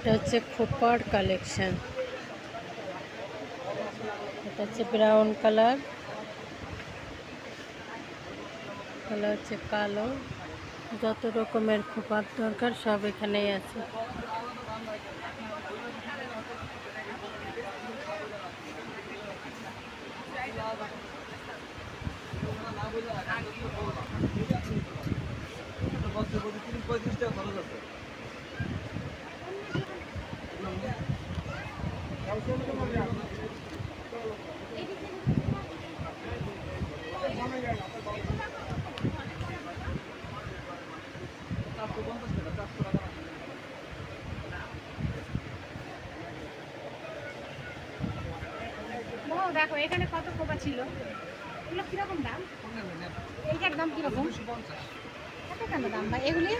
এটা হচ্ছে খোপার কালেকশন। এটা হচ্ছে ব্রাউন কালার। কালো হচ্ছে কালো। যত রকমের খোপার দরকার সব এখানেই আছে। পঁয়ত্রিশ টাকা খরচ আছে দেখো এখানে কত কোপা ছিল? এগুলো কীরকম দাম? এইটার দাম কীরকম? কত কেন দাম ভাই? এগুলি?